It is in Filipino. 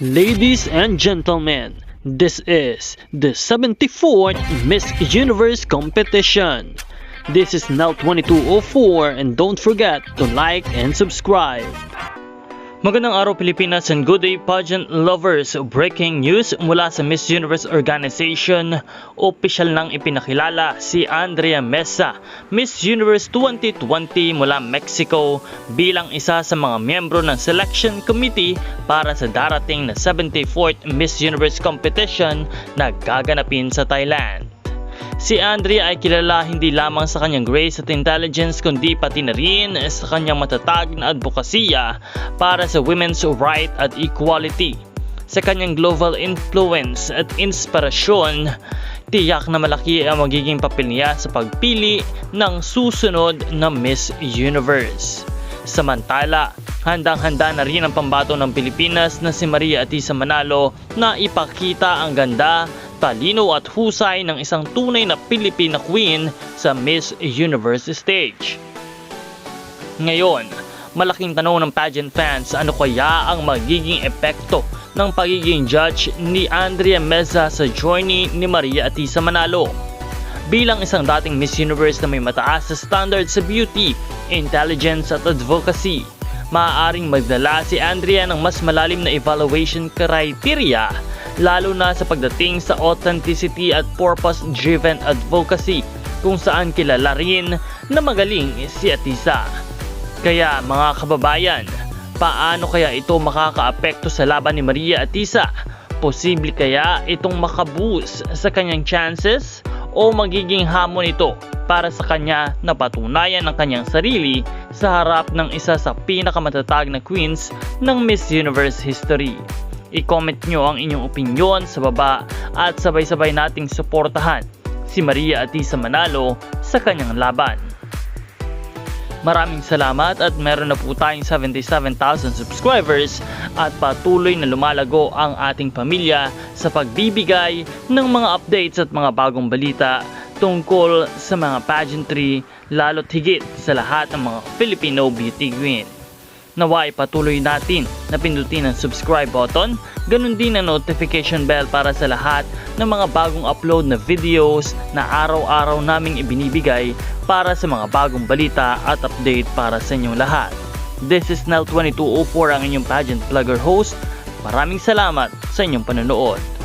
Ladies and gentlemen, this is the 74th Miss Universe competition. This is now 2204 and don't forget to like and subscribe. Magandang araw Pilipinas and good day pageant lovers. Breaking news mula sa Miss Universe Organization. Opisyal nang ipinakilala si Andrea Mesa, Miss Universe 2020 mula Mexico bilang isa sa mga miyembro ng selection committee para sa darating na 74th Miss Universe competition na gaganapin sa Thailand. Si Andrea ay kilala hindi lamang sa kanyang grace at intelligence kundi pati na rin sa kanyang matatag na advokasya para sa women's right at equality. Sa kanyang global influence at inspirasyon, tiyak na malaki ang magiging papel niya sa pagpili ng susunod na Miss Universe. Samantala, handang-handa na rin ang pambato ng Pilipinas na si Maria Atisa Manalo na ipakita ang ganda, talino at husay ng isang tunay na Pilipina queen sa Miss Universe stage. Ngayon, malaking tanong ng pageant fans ano kaya ang magiging epekto ng pagiging judge ni Andrea Meza sa journey ni Maria Atisa Manalo. Bilang isang dating Miss Universe na may mataas sa standard sa beauty, intelligence at advocacy, maaaring magdala si Andrea ng mas malalim na evaluation criteria lalo na sa pagdating sa authenticity at purpose-driven advocacy kung saan kilala rin na magaling si Atisa. Kaya mga kababayan, paano kaya ito makakaapekto sa laban ni Maria Atisa? Posible kaya itong makaboost sa kanyang chances o magiging hamon ito para sa kanya na patunayan ang kanyang sarili sa harap ng isa sa pinakamatatag na queens ng Miss Universe history. I-comment nyo ang inyong opinion sa baba at sabay-sabay nating suportahan si Maria Atisa Manalo sa kanyang laban. Maraming salamat at meron na po tayong 77,000 subscribers at patuloy na lumalago ang ating pamilya sa pagbibigay ng mga updates at mga bagong balita tungkol sa mga pageantry lalo't higit sa lahat ng mga Filipino beauty queen. Naway patuloy natin na pindutin ang subscribe button, ganun din ang notification bell para sa lahat ng mga bagong upload na videos na araw-araw naming ibinibigay para sa mga bagong balita at update para sa inyong lahat. This is Nel2204 ang inyong pageant vlogger host. Maraming salamat sa inyong panonood.